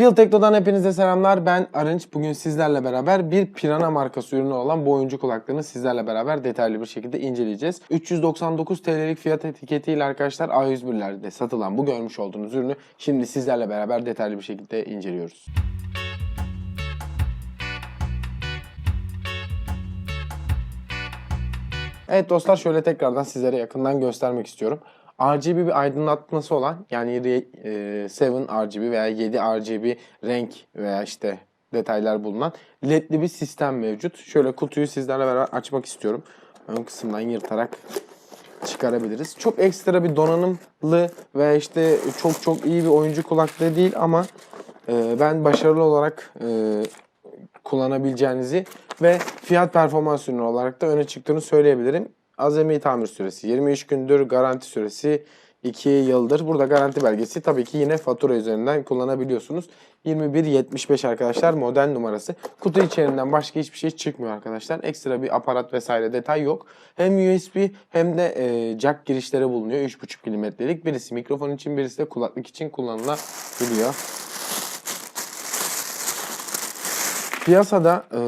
Tekno'dan hepinize selamlar. Ben Arınç. Bugün sizlerle beraber bir Pirana markası ürünü olan bu oyuncu kulaklığını sizlerle beraber detaylı bir şekilde inceleyeceğiz. 399 TL'lik fiyat etiketiyle arkadaşlar A101'lerde satılan bu görmüş olduğunuz ürünü şimdi sizlerle beraber detaylı bir şekilde inceliyoruz. Evet dostlar şöyle tekrardan sizlere yakından göstermek istiyorum. RGB bir aydınlatması olan yani 7 RGB veya 7 RGB renk veya işte detaylar bulunan ledli bir sistem mevcut. Şöyle kutuyu sizlerle beraber açmak istiyorum. Ön kısımdan yırtarak çıkarabiliriz. Çok ekstra bir donanımlı ve işte çok çok iyi bir oyuncu kulaklığı değil ama e, ben başarılı olarak e, kullanabileceğinizi ve fiyat performans ürünü olarak da öne çıktığını söyleyebilirim. Azami tamir süresi 23 gündür, garanti süresi 2 yıldır. Burada garanti belgesi tabii ki yine fatura üzerinden kullanabiliyorsunuz. 2175 arkadaşlar model numarası. Kutu içerisinden başka hiçbir şey çıkmıyor arkadaşlar. Ekstra bir aparat vesaire detay yok. Hem USB hem de e, jack girişleri bulunuyor. 3.5 milimetrelik. Birisi mikrofon için birisi de kulaklık için kullanılabiliyor. Piyasada e,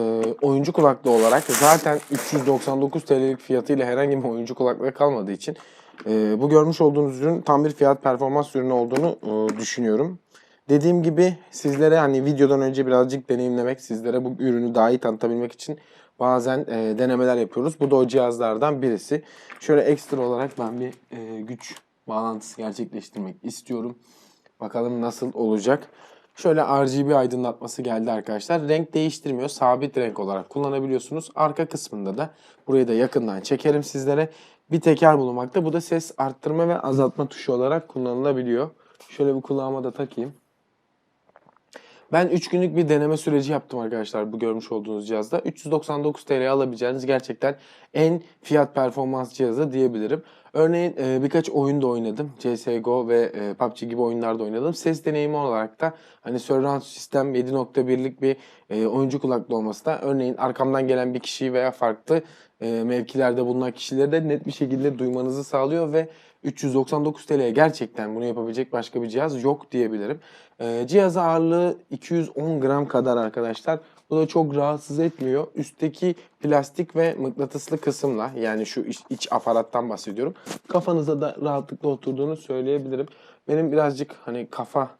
oyuncu kulaklığı olarak zaten 399 TL'lik fiyatıyla herhangi bir oyuncu kulaklığı kalmadığı için e, bu görmüş olduğunuz ürün tam bir fiyat performans ürünü olduğunu e, düşünüyorum. Dediğim gibi sizlere hani videodan önce birazcık deneyimlemek, sizlere bu ürünü daha iyi tanıtabilmek için bazen e, denemeler yapıyoruz. Bu da o cihazlardan birisi. Şöyle ekstra olarak ben bir e, güç bağlantısı gerçekleştirmek istiyorum. Bakalım nasıl olacak. Şöyle RGB aydınlatması geldi arkadaşlar. Renk değiştirmiyor. Sabit renk olarak kullanabiliyorsunuz. Arka kısmında da burayı da yakından çekerim sizlere. Bir teker bulunmakta. Bu da ses arttırma ve azaltma tuşu olarak kullanılabiliyor. Şöyle bir kulağıma da takayım. Ben 3 günlük bir deneme süreci yaptım arkadaşlar bu görmüş olduğunuz cihazda. 399 TL alabileceğiniz gerçekten en fiyat performans cihazı diyebilirim. Örneğin e, birkaç oyunda oynadım. CSGO ve e, PUBG gibi oyunlarda oynadım. Ses deneyimi olarak da hani surround sistem 7.1'lik bir e, oyuncu kulaklığı olması da örneğin arkamdan gelen bir kişiyi veya farklı mevkilerde bulunan kişileri de net bir şekilde duymanızı sağlıyor ve 399 TL'ye gerçekten bunu yapabilecek başka bir cihaz yok diyebilirim. Ee, cihaz ağırlığı 210 gram kadar arkadaşlar. Bu da çok rahatsız etmiyor. Üstteki plastik ve mıknatıslı kısımla yani şu iç, iç aparattan bahsediyorum. Kafanıza da rahatlıkla oturduğunu söyleyebilirim. Benim birazcık hani kafa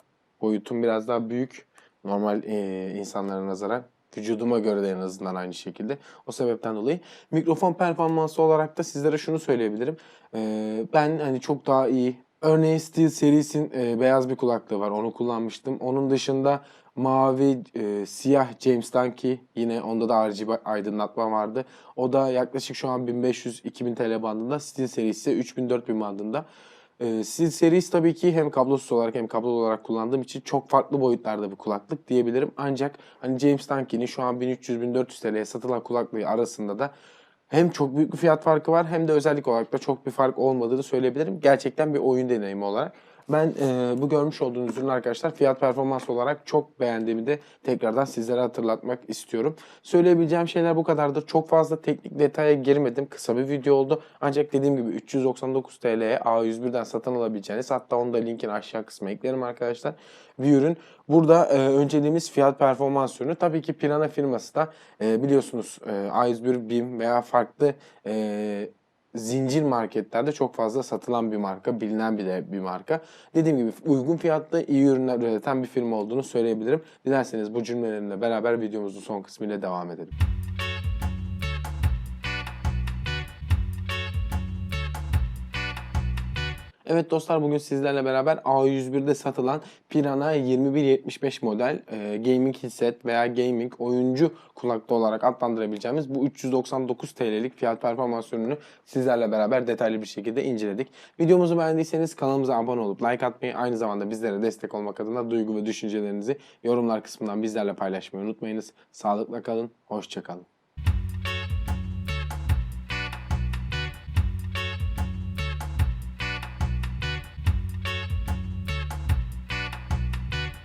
boyutum biraz daha büyük normal e, insanlara nazaran. Vücuduma göre de en azından aynı şekilde. O sebepten dolayı. Mikrofon performansı olarak da sizlere şunu söyleyebilirim. Ee, ben hani çok daha iyi. Örneğin Steel Series'in e, beyaz bir kulaklığı var. Onu kullanmıştım. Onun dışında mavi, e, siyah James Dunkey yine onda da RGB aydınlatma vardı. O da yaklaşık şu an 1500-2000 TL bandında. Steel serisi ise 3000-4000 bandında. Ee, Steel Series tabii ki hem kablosuz olarak hem kablolu olarak kullandığım için çok farklı boyutlarda bir kulaklık diyebilirim. Ancak hani James Dunkey'nin şu an 1300-1400 TL'ye satılan kulaklığı arasında da hem çok büyük bir fiyat farkı var hem de özellik olarak da çok bir fark olmadığını söyleyebilirim. Gerçekten bir oyun deneyimi olarak. Ben e, bu görmüş olduğunuz ürün arkadaşlar fiyat performans olarak çok beğendiğimi de tekrardan sizlere hatırlatmak istiyorum. Söyleyebileceğim şeyler bu kadardır. Çok fazla teknik detaya girmedim. Kısa bir video oldu. Ancak dediğim gibi 399 TL'ye A101'den satın alabileceğiniz hatta onu da linkin aşağı kısmına eklerim arkadaşlar. Bir ürün. Burada e, önceliğimiz fiyat performans ürünü. Tabii ki Pirana firması da e, biliyorsunuz e, A101, BİM veya farklı e, zincir marketlerde çok fazla satılan bir marka, bilinen bir de bir marka. Dediğim gibi uygun fiyatlı iyi ürünler üreten bir firma olduğunu söyleyebilirim. Dilerseniz bu cümlelerimle beraber videomuzun son kısmıyla devam edelim. Evet dostlar bugün sizlerle beraber A101'de satılan Pirana 2175 model e, gaming headset veya gaming oyuncu kulaklığı olarak adlandırabileceğimiz bu 399 TL'lik fiyat performans ürününü sizlerle beraber detaylı bir şekilde inceledik. Videomuzu beğendiyseniz kanalımıza abone olup like atmayı aynı zamanda bizlere destek olmak adına duygu ve düşüncelerinizi yorumlar kısmından bizlerle paylaşmayı unutmayınız. Sağlıkla kalın, hoşçakalın.